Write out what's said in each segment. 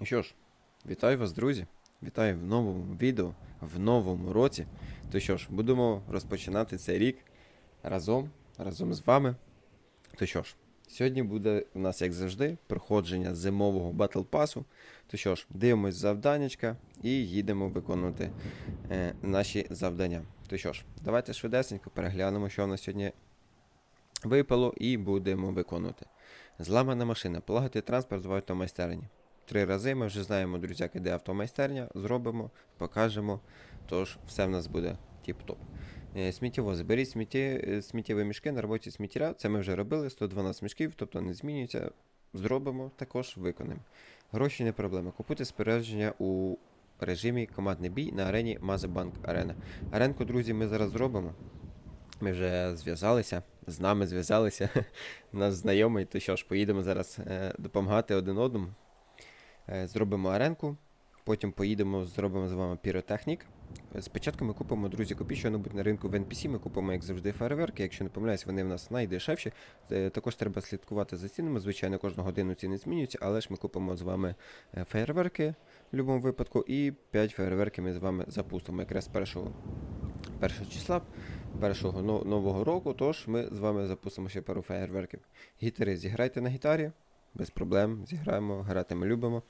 Ну що ж, вітаю вас, друзі! Вітаю в новому відео, в новому році. То що ж, будемо розпочинати цей рік разом, разом з вами. То що ж, сьогодні буде у нас, як завжди, проходження зимового батл пасу. То що ж, дивимось завданнячка і їдемо виконувати е, наші завдання. То що ж, давайте швидесенько переглянемо, що у нас сьогодні випало, і будемо виконувати. Зламана машина, полагати транспорт в автомайстерні. Три рази ми вже знаємо, друзяки, де автомайстерня, зробимо, покажемо. Тож все в нас буде тіп-топ. Е, Сміттєвози. Беріть смітті, е, сміттєві мішки на роботі сміттєря. Це ми вже робили, 112 мішків, тобто не змінюється. Зробимо, також виконаємо. Гроші не проблема. Купуйте спорядження у режимі командний бій на арені Мазебанк Арена. Аренку, друзі, ми зараз зробимо. Ми вже зв'язалися, з нами зв'язалися. Наш знайомий, то що ж, поїдемо зараз е, допомагати один одному. Е, Зробимо аренку, потім поїдемо, зробимо з вами піротехнік. Е, Спочатку ми купимо, друзі, купі що-небудь на ринку в NPC, ми купимо, як завжди, фейерверки. Якщо не помиляюсь, вони в нас найдешевші. Е, Також треба слідкувати за цінами. Звичайно, кожну годину ціни змінюються, але ж ми купимо з вами фейерверки в будь-якому випадку, і 5 фейерверків ми з вами запустимо якраз першого, першого числа першого нового року, тож ми з вами запустимо ще пару феєрверків. Гітари зіграйте на гітарі, без проблем, зіграємо, грати ми любимо.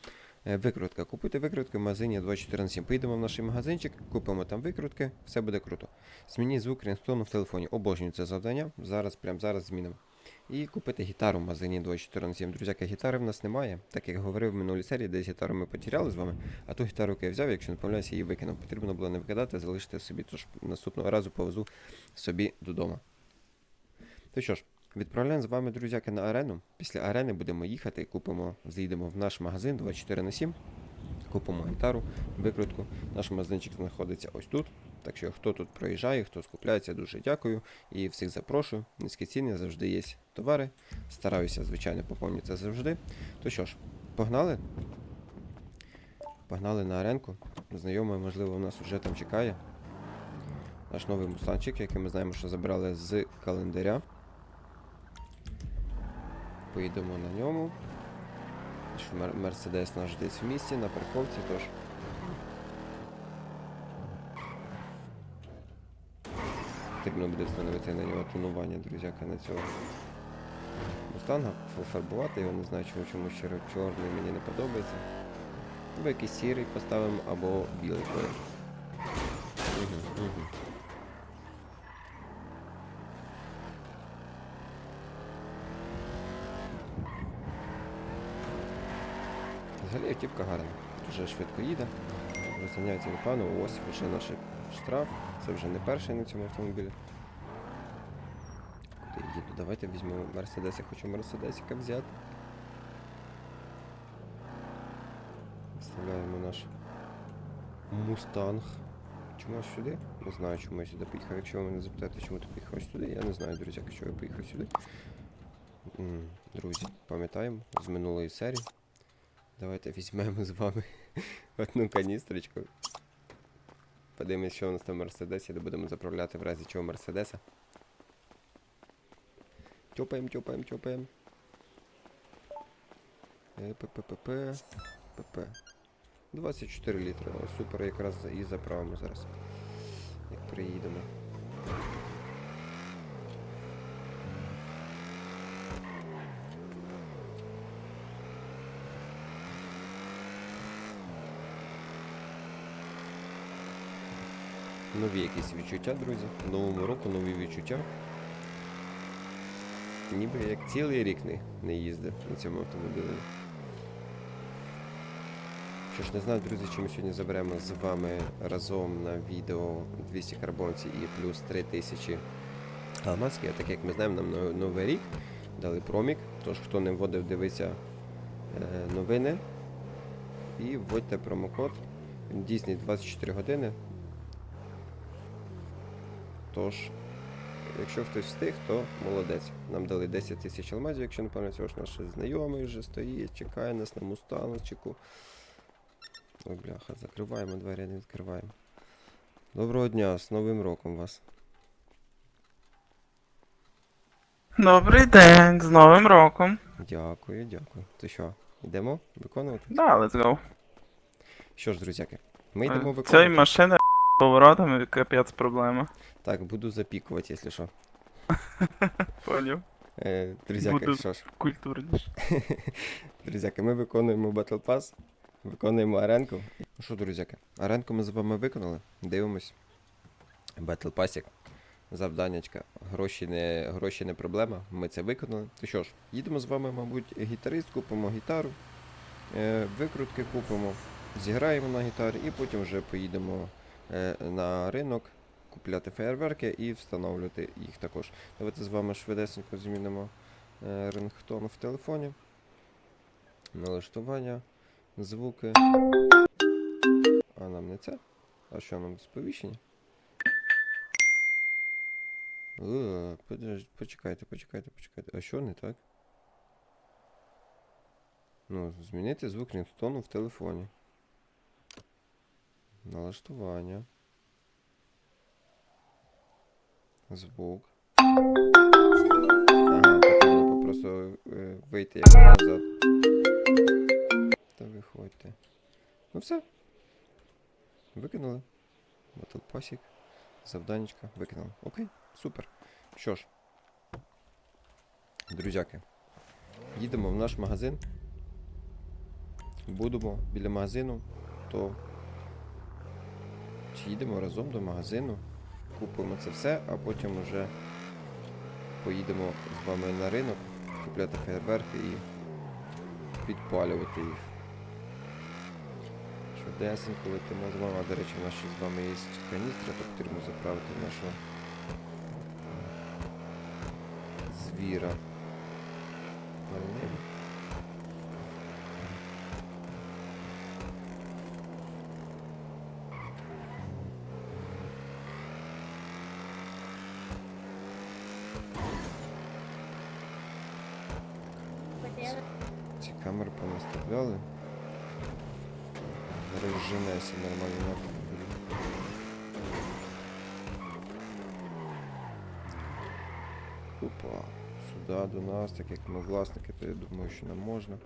Е, Викрутка. Купуйте викрутки в магазині 247. Поїдемо в наш магазинчик, купимо там викрутки, все буде круто. Змініть звук рингтону в телефоні. Обожнюю це завдання. Зараз, прямо зараз змінимо. І купити гітару в магазині 247. Друзяки, гітари в нас немає. Так як говорив в минулій серії, десь гітару ми потеряли з вами, а ту гітару, яку я взяв, якщо не помиляюся, її викинув. Потрібно було не викидати, залишити собі. Тож наступного разу повезу собі додому. То що ж, відправляємо з вами, друзяки, на арену. Після арени будемо їхати, купимо, заїдемо в наш магазин 24 на 7. Купимо гітару, викрутку. Наш магазинчик знаходиться ось тут. Так що, хто тут проїжджає, хто скупляється, дуже дякую. І всіх запрошую. Низькі ціни завжди є товари. Стараюся, звичайно, поповнювати завжди. То що ж, погнали? Погнали на аренку. Знайомий, можливо, у нас вже там чекає. Наш новий мустанчик, який ми знаємо, що забрали з календаря. Поїдемо на ньому. Що мер- Мерседес наш десь в місті, на парковці, тож. Потрібно буде встановити на нього тонування, друзяка, на цього мустанга, пофарбувати його, не знаю, чому чому ще чорний мені не подобається. Або якийсь сірий поставимо, або білий колір. Угу, угу. Взагалі автівка гарна. Дуже швидко їде. Розганяється непогано. Ось вже наш штраф. Це вже не перший на цьому автомобілі. Куди я їду? Давайте візьмемо Мерседес. Я хочу Мерседесика взяти. Вставляємо наш Мустанг. Чому аж сюди? Не знаю, чому я сюди поїхав. Якщо ви мене запитаєте, чому ти поїхав сюди, я не знаю, друзі, що я поїхав сюди. Друзі, пам'ятаємо з минулої серії. Давайте візьмемо з вами одну каністрочку. Подивимось, що у нас там в Мерседесі, де будемо заправляти в разі чого Мерседеса. Тьопаємо, тьопаємо, тьопаємо. Е, ППП. ПП. 24 літри. Супер, якраз і заправимо зараз. Як приїдемо. Нові якісь відчуття, друзі. Новому року нові відчуття. Ніби як цілий рік не, не їздив на цьому автомобілі. Що ж, не знаю, друзі, чи ми сьогодні заберемо з вами разом на відео 200 карбонців і плюс 3000 алмазки. А так як ми знаємо, нам новий рік дали промік. Тож, хто не вводив, дивиться е, новини. І вводьте промокод. Він дійсний 24 години. Тож, якщо хтось встиг, то молодець. Нам дали 10 тисяч алмазів, якщо не пам'ятаю, ж наш знайомий вже стоїть, чекає нас на мустаночку. Ой, бляха, закриваємо двері, не відкриваємо. Доброго дня, з Новим роком вас. Добрий день, з Новим роком. Дякую, дякую. Ти що? Йдемо виконувати. Да, let's go. Що ж, друзяки, ми йдемо Цієї виконувати. машини з поворотами капець проблема. Так, буду запікувати, якщо що. Поняв. Е, друзяки, Буду- що ж. Культурніше. Друзяки, ми виконуємо Battle Pass, виконуємо аренку. Ну що, друзяки, аренку ми з вами виконали. Дивимось. Battle Pass. Завданнячка. Гроші не, гроші не проблема. Ми це виконали. То що ж, їдемо з вами, мабуть, гітарист, купимо гітару, е, викрутки купимо, зіграємо на гітарі і потім вже поїдемо е, на ринок купляти фейерверки і встановлювати їх також. Давайте з вами швидесенько змінимо е, рингтон в телефоні. Налаштування, звуки. А нам не це? А що нам сповіщення? Е, Почекайте, почекайте, почекайте. А що не так? Ну, змінити звук рингтону в телефоні. Налаштування. Звук. Ага, потрібно просто е, вийти як назад. Та виходьте. Ну все. Викинули. Battle Passик. Завданечка. Викинули. Окей, супер. Що ж. Друзяки. Їдемо в наш магазин. Будемо біля магазину, то чи їдемо разом до магазину, купимо це все, а потім вже поїдемо з вами на ринок, купляти фейерверки і підпалювати їх. Швидесенько летимо з вами. До речі, у нас ще з вами є каністра, то потрібно заправити нашого звіра. Ці камери понаставляли. Розженеся нормально на Опа, сюди до нас, так як ми власники, то я думаю, що нам можна.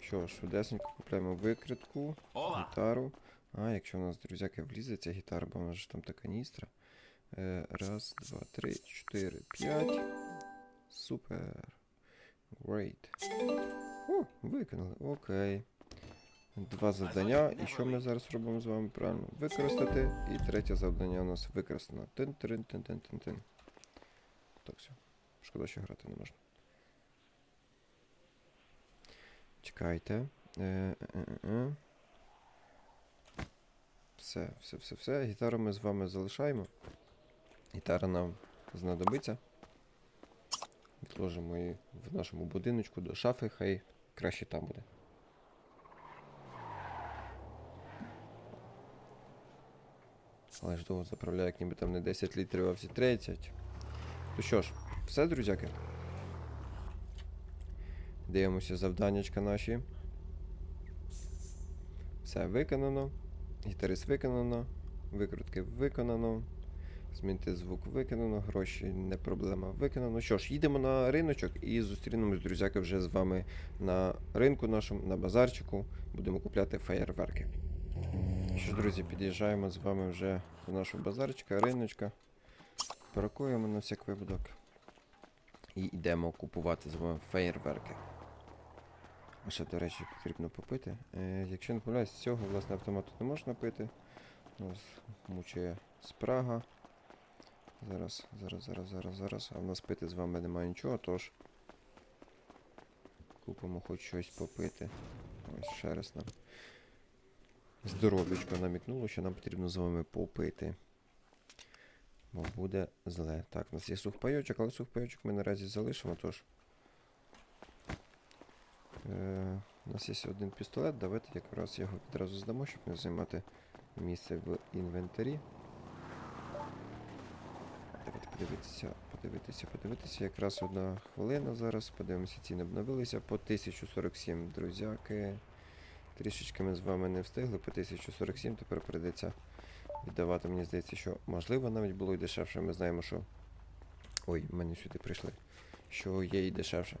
Що ж, швидесенько купляємо викритку, гітару. А, якщо у нас, друзяки, влізе ця гітара, бо у нас там та каністра. Е, раз, два, три, чотири, п'ять. Супер. Great. О, виконали. Окей. Два завдання. І що ми зараз робимо з вами правильно? Використати. І третє завдання у нас використано. тин тин тин тин тин тин Так, все. Шкода, що грати не можна. Чекайте. Е, е, е, е. Все, все, все, все. Гітару ми з вами залишаємо. Гітара нам знадобиться. Відложимо її в нашому будиночку до шафи, хай краще там буде. Але ж довго заправляю, як ніби там не 10 літрів, а всі 30. То що ж, все, друзяки. Дивимося завданнячка наші. Все виконано. Гітарист виконано. Викрутки виконано. Змінити звук виконано, гроші не проблема виконано. Що ж, їдемо на риночок і зустрінемось, друзяки, вже з вами на ринку нашому, на базарчику. Будемо купляти феєрверки. Що ж, друзі, під'їжджаємо з вами вже до нашого базарчика, риночка. Паркуємо на всяк випадок. І йдемо купувати з вами феєрверки. А ще, до речі, потрібно попити. Е, якщо не помиляюсь, з цього власне автомату не можна пити. Нас мучає спрага. Зараз, зараз, зараз, зараз, зараз. А в нас пити з вами немає нічого, тож. Купимо хоч щось попити. Ось ще раз нам. Здоров'ячко намікнуло, що нам потрібно з вами попити. Бо буде зле. Так, у нас є сухпайочок, але сухпайочок ми наразі залишимо, тож. Е, у нас є один пістолет, давайте якраз його відразу здамо, щоб не займати місце в інвентарі. Подивитися, подивитися, подивитися. Якраз одна хвилина зараз. Подивимося, ціни обновилися по 1047, друзяки. Трішечки ми з вами не встигли по 1047, тепер прийдеться віддавати. Мені здається, що можливо навіть було і дешевше. Ми знаємо, що. Ой, мене сюди прийшли. Що є і дешевше.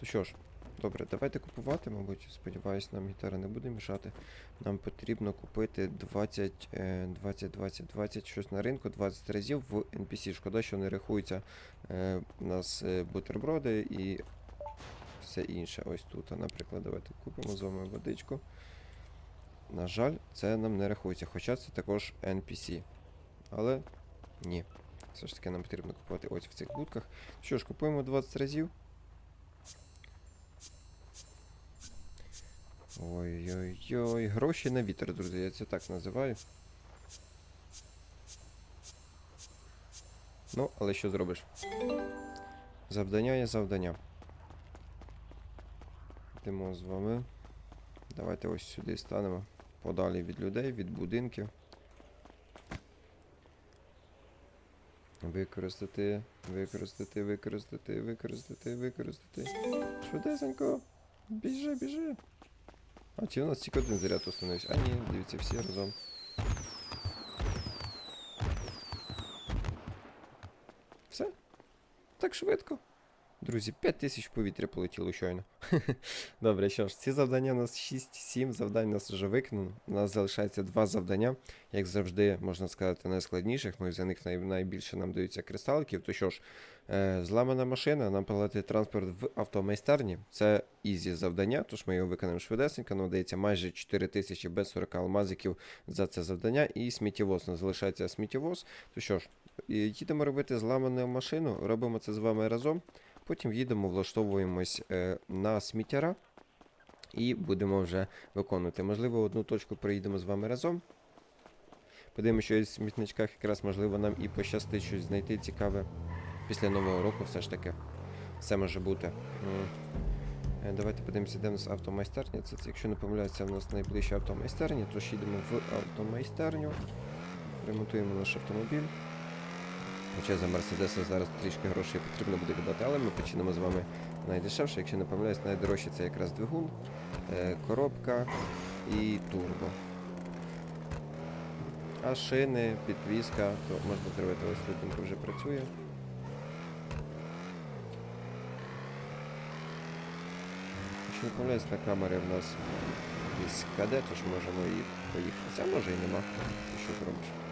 То що ж, Добре, давайте купувати, мабуть. Сподіваюсь, нам гітара не буде мішати. Нам потрібно купити 20, е, 20, 20, 20 щось на ринку, 20 разів в NPC. Шкода, що не рахуються е, у нас е, бутерброди і все інше. Ось тут, наприклад, давайте купимо з вами водичку. На жаль, це нам не рахується, хоча це також NPC. Але ні. Все ж таки нам потрібно купувати ось в цих будках. Що ж, купуємо 20 разів. Ой-ой-ой, гроші на вітер, друзі, я це так називаю. Ну, але що зробиш? Завдання є завдання. Йдемо з вами. Давайте ось сюди станемо. Подалі від людей, від будинків. Використати, використати, використати, використати, використати. Швидесенько. Біжи, біжи. А чи у нас тільки один заряд установився? А ні, дивіться, всі разом. Все? Так швидко. Друзі, 5 тисяч повітря полетіло щойно. Добре, що ж, ці завдання у нас 6-7 завдань у нас вже виконано. У нас залишається два завдання, як завжди, можна сказати, найскладніших. Ну і за них най- найбільше нам даються кристаликів. То що ж, е, зламана машина, нам палати транспорт в автомайстерні. Це ізі завдання, тож ми його виконаємо швидесенько. Нам дається майже 4 тисячі без 40 алмазиків за це завдання. І сміттєвоз. Нас залишається сміттєвоз. То що ж, їдемо робити зламану машину, робимо це з вами разом. Потім їдемо, влаштовуємось е, на сміттяра і будемо вже виконувати. Можливо, одну точку проїдемо з вами разом. Подивимося, що в смітничках якраз можливо нам і пощастить щось знайти цікаве після нового року, все ж таки. Все може бути. Е, Давайте подивимося, де у нас автомайстерня. Це, якщо не помиляюся, в нас найближча автомайстерня, тож їдемо в автомайстерню, ремонтуємо наш автомобіль. Хоча за Мерседеса зараз трішки грошей потрібно буде віддати, але ми почнемо з вами найдешевше. Якщо не помиляюсь, найдорожче це якраз двигун, е, коробка і турбо. А шини, підвізка, то можна зробити ось тут вже працює. Якщо не помиляюсь, на камері в нас є каде, тож можемо і поїхати. А може і нема. Що зробиш?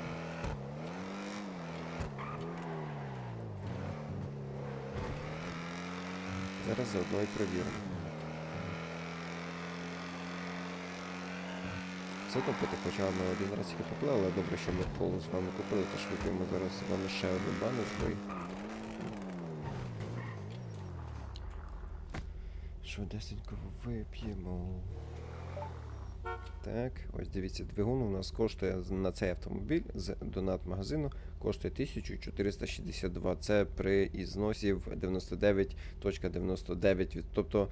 Зараз заодно і перевіримо. Все одно хоча ми один раз тільки попили, але добре, що ми колу з вами купили, тож вип'ємо зараз з вами ще одну баночку і... Швидесенько вип'ємо. Так, ось дивіться, двигун у нас коштує на цей автомобіль з донат магазину коштує 1462. Це при ізносі в 99.99. Тобто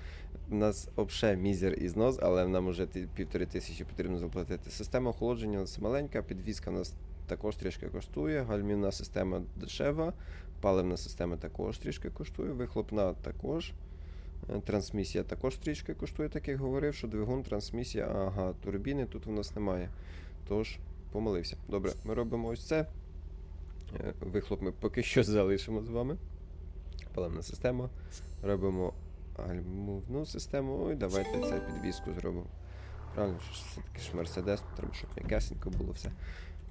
у нас взагалі мізер ізнос, але нам вже півтори тисячі потрібно заплатити. Система охолодження у нас маленька, підвізка у нас також трішки коштує, гальмівна система дешева, паливна система також трішки коштує, вихлопна також. Е, Трансмісія також трішки коштує, так як говорив, що двигун, трансмісія, ага, турбіни тут у нас немає. Тож, помилився. Добре, ми робимо ось це. Е, Вихлоп ми поки що залишимо з вами. Паливна система. Робимо гальмовну систему. Ой, давайте це підвіску зробимо. Правильно, що ж все-таки ж Мерседес, треба, щоб м'якесенько було все.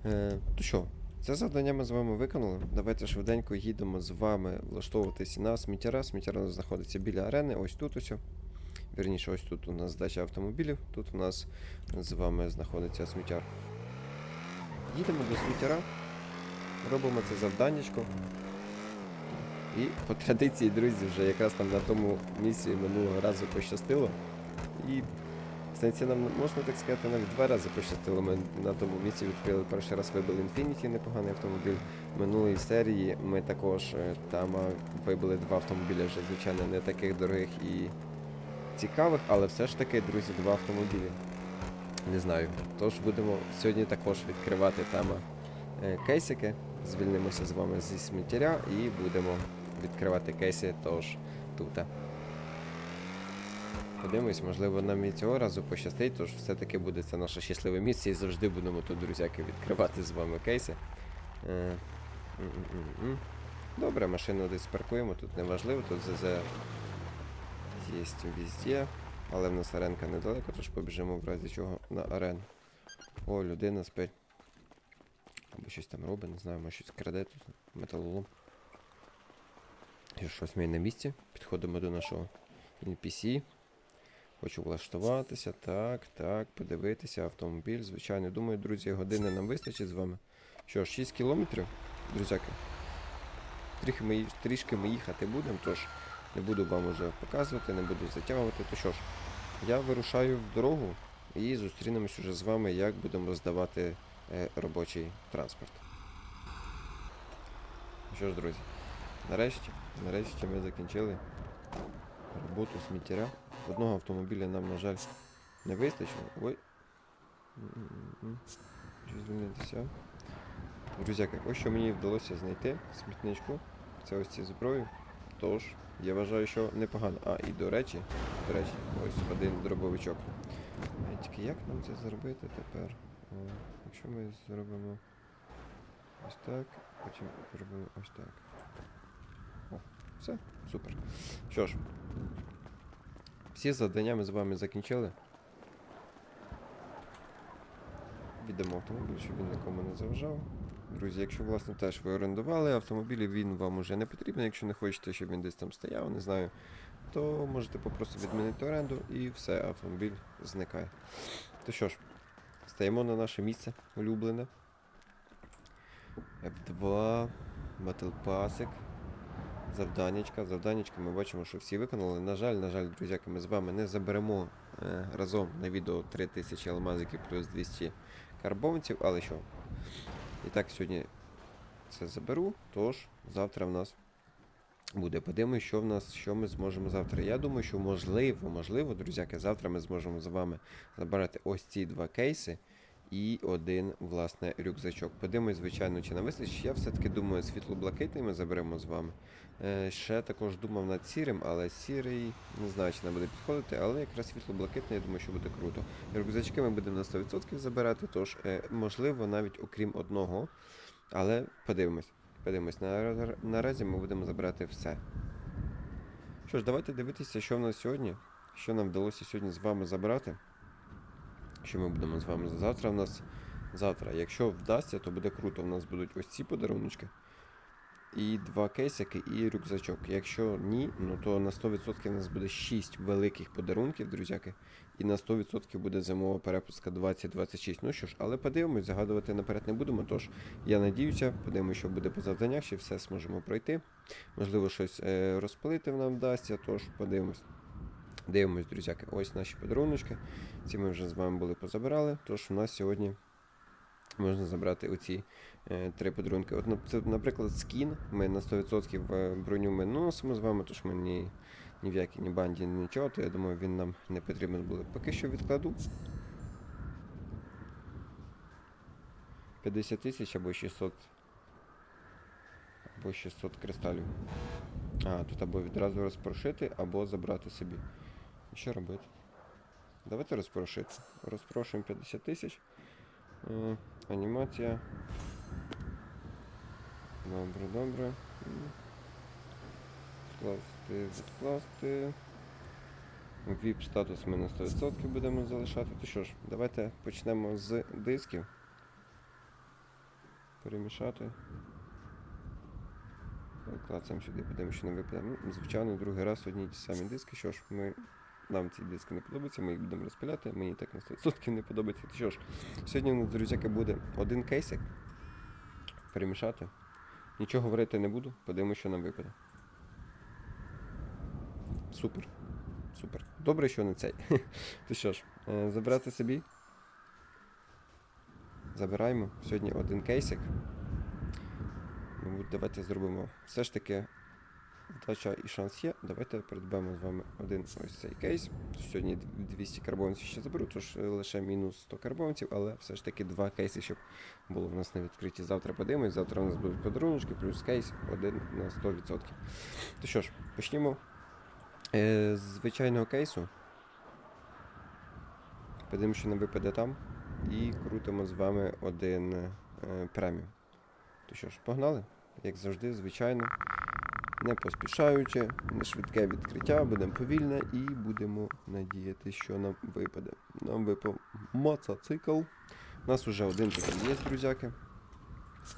Е, то що, це завдання ми з вами виконали. Давайте швиденько їдемо з вами влаштовуватись на сміттяра. Сміттяра знаходиться біля арени, ось тут ось. Вірніше, ось тут у нас здача автомобілів, тут у нас з вами знаходиться сміттяр. Їдемо до сміттяра, робимо це завданнячко. І по традиції, друзі, вже якраз там на тому місці минулого разу пощастило. І в сенсі нам можна так сказати, навіть два рази пощастило. Ми на тому місці відкрили перший раз вибили Infiniti, непоганий автомобіль. Минулої серії ми також е, там вибили два автомобіля, вже, звичайно, не таких дорогих і цікавих, але все ж таки, друзі, два автомобілі. Не знаю. Тож будемо сьогодні також відкривати там е, кейсики. Звільнимося з вами зі сміттяря і будемо відкривати кейси тож тут. Подивимось, можливо, нам і цього разу пощастить, тож все-таки буде це наше щасливе місце і завжди будемо тут, друзяки, відкривати з вами кейси. Е. Добре, машину десь паркуємо, тут неважливо, тут ЗЗ є везде. Але в нас аренка недалеко, тож побіжимо в разі чого на арену. О, людина спить. Або щось там робить, не знаю, може щось краде тут, металолом. Щось ми на місці. Підходимо до нашого NPC. Хочу влаштуватися. Так, так, подивитися. Автомобіль. Звичайно, думаю, друзі, години нам вистачить з вами. Що ж, 6 кілометрів, друзяки. Трішки ми, трішки ми їхати будемо, тож не буду вам уже показувати, не буду затягувати. То що ж, я вирушаю в дорогу і зустрінемось уже з вами, як будемо здавати е, робочий транспорт. Що ж, друзі, нарешті, нарешті ми закінчили роботу сміттяря. Одного автомобіля нам, на жаль, не вистачило. Ой. М-м-м. Звільнитися. Друзяки, ось що мені вдалося знайти смітничку. Це ось ці зброю. Тож, я вважаю, що непогано. А, і до речі, до речі, ось один дробовичок. Е, Тільки як нам це зробити тепер? Якщо ми зробимо ось так, потім зробимо ось так. О, все, супер. Що ж, всі завдання ми з вами закінчили. Віддамо автомобіль, щоб він нікому не заважав. Друзі, якщо власне теж ви орендували автомобіль, він вам уже не потрібен, якщо не хочете, щоб він десь там стояв, не знаю, то можете попросту відмінити оренду і все, автомобіль зникає. То що ж, стаємо на наше місце улюблене. F2, Battle Passик. Завданнячка. Завданнячка ми бачимо, що всі виконали. На жаль, на жаль, друзяки, ми з вами не заберемо е, разом на відео 3000 алмазиків плюс 200 карбованців, але що? І так сьогодні це заберу, тож завтра в нас буде. Подивимось, що в нас, що ми зможемо завтра. Я думаю, що можливо, можливо, друзяки, завтра ми зможемо з вами забрати ось ці два кейси і один, власне, рюкзачок. Подивимось, звичайно, чи нам вистачить. Я все-таки думаю, світло-блакитний ми заберемо з вами. Е, ще також думав над сірим, але сірий не знаю, чи нам буде підходити, але якраз світло-блакитний, я думаю, що буде круто. Рюкзачки ми будемо на 100% забирати, тож, е, можливо, навіть окрім одного. Але подивимось. Подивимось. Наразі ми будемо забирати все. Що ж, давайте дивитися, що в нас сьогодні. Що нам вдалося сьогодні з вами забрати. Що ми будемо з вами завтра в нас. Завтра, якщо вдасться, то буде круто. У нас будуть ось ці подаруночки. І два кейсики, і рюкзачок. Якщо ні, ну то на 100% у нас буде 6 великих подарунків, друзяки. І на 100% буде зимова перепустка 2026. Ну що ж, але подивимось, загадувати наперед не будемо. Тож я надіюся, подивимося, що буде по завданнях, чи все зможемо пройти. Можливо, щось е, розпалити нам вдасться, тож подивимось. Дивимось, друзяки, ось наші подаруночки. Ці ми вже з вами були позабирали. Тож у нас сьогодні можна забрати оці три подарунки. От, наприклад, скін. Ми на 100% е, броню ми носимо з вами, тож ми ні, ні в якій ні банді, ні нічого, то я думаю, він нам не потрібен буде. Поки що відкладу. 50 тисяч або 600. Або 600 кристалів. А, тут або відразу розпрошити, або забрати собі. І Що робити? Давайте розпрошити. Розпрошуємо 50 тисяч. Е, Анімація. Добре, добре. Відкласти, відкласти. VIP статус ми на 100% будемо залишати. То що ж, давайте почнемо з дисків. Перемішати. Клацаємо сюди, подивимося, що не випаде. Ну, звичайно, другий раз одні ті самі диски. Що ж, ми, нам ці диски не подобаються, ми їх будемо розпиляти, мені так на 100% не подобається. То що ж, сьогодні у нас, друзяки, буде один кейсик. Перемішати. Нічого говорити не буду, подивимося, що нам випаде. Супер. Супер. Добре, що не цей. То що ж, забирати собі. Забираємо. Сьогодні один кейсик. Мабуть, давайте зробимо. Все ж таки, вдача і шанс є. Давайте придбаємо з вами один ось цей кейс. Сьогодні 200 карбованців ще заберу, тож е, лише мінус 100 карбованців, але все ж таки два кейси, щоб було в нас на відкритті. Завтра подивимось, завтра у нас будуть подарунки, плюс кейс один на 100%. То що ж, почнімо е, з звичайного кейсу. Подивимося, що нам випаде там. І крутимо з вами один е, преміум. То що ж, погнали? Як завжди, звичайно. Не поспішаючи, не швидке відкриття, будемо повільне і будемо надіяти, що нам випаде. Нам випав мотоцикл. У нас вже один такий є, друзяки.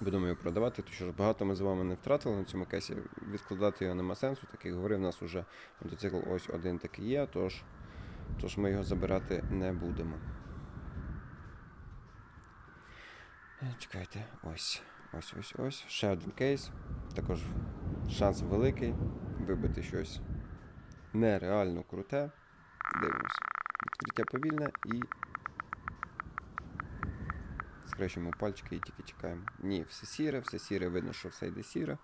Будемо його продавати, тому що багато ми з вами не втратили на цьому кейсі. Відкладати його нема сенсу, так як говорив, у нас вже мотоцикл ось один такий є, тож, тож ми його забирати не будемо. Чекайте, ось, ось, ось, ось. Ще один кейс. Також шанс великий вибити щось нереально круте. Дивимось. Відкриття повільне і. Скрещуємо пальчики і тільки чекаємо. Ні, все сіре, все сіре, видно, що все йде сіре.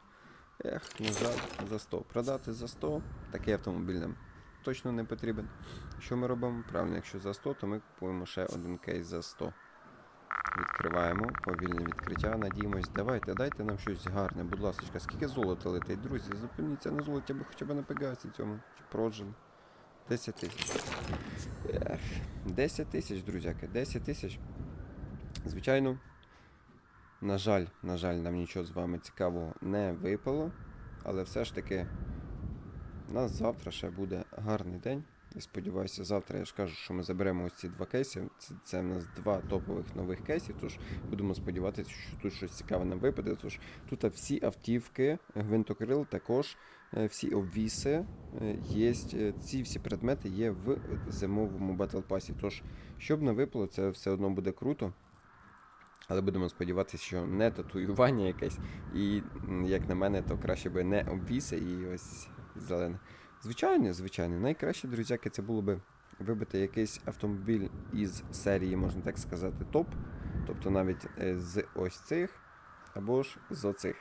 Ех, на жаль, за 100. Продати за 100. Такий автомобіль нам точно не потрібен. Що ми робимо? Правильно, якщо за 100, то ми купуємо ще один кейс за 100. Відкриваємо повільне відкриття. Надіємось, давайте, дайте нам щось гарне, будь ласка. Скільки золота летить, друзі, зупиніться на золоті, або хоча б на Пегасі цьому. Чи проджен. 10 тисяч. Ех, 10 тисяч, друзяки, 10 тисяч. Звичайно, на жаль, на жаль, нам нічого з вами цікавого не випало. Але все ж таки, у нас завтра ще буде гарний день. Я сподіваюся, завтра я ж кажу, що ми заберемо ось ці два кейси. Це, це в нас два топових нових кейси. Тож будемо сподіватися, що тут щось цікаве нам випаде. Тож тут всі автівки, гвинтокрил, також е, всі обвіси е, є. е, Ці всі предмети є в зимовому Battle Pass. Тож, щоб не випало, це все одно буде круто. Але будемо сподіватися, що не татуювання якесь. І, як на мене, то краще би не обвіси і ось зелене. Звичайно, звичайно, найкраще, друзяки, це було би вибити якийсь автомобіль із серії, можна так сказати, топ. Тобто навіть е, з ось цих або ж з оцих.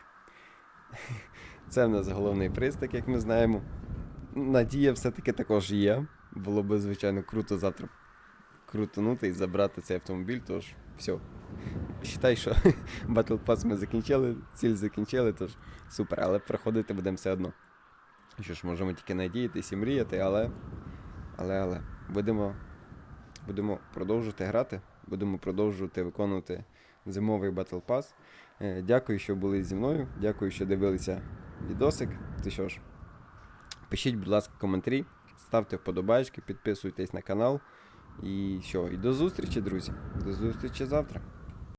Це в нас головний приз, так як ми знаємо. Надія все-таки також є. Було би, звичайно, круто завтра крутанути і забрати цей автомобіль, тож все. Считай, що Battle Pass ми закінчили, ціль закінчили, тож супер, але проходити будемо все одно. Що ж, можемо тільки надіятися і мріяти, але. Але, але. Будемо, будемо продовжувати грати, будемо продовжувати виконувати зимовий Battle Pass. Е, Дякую, що були зі мною. Дякую, що дивилися відосик. Ти що ж, пишіть, будь ласка, коментарі, ставте вподобайки, підписуйтесь на канал. І що, і до зустрічі, друзі. До зустрічі завтра.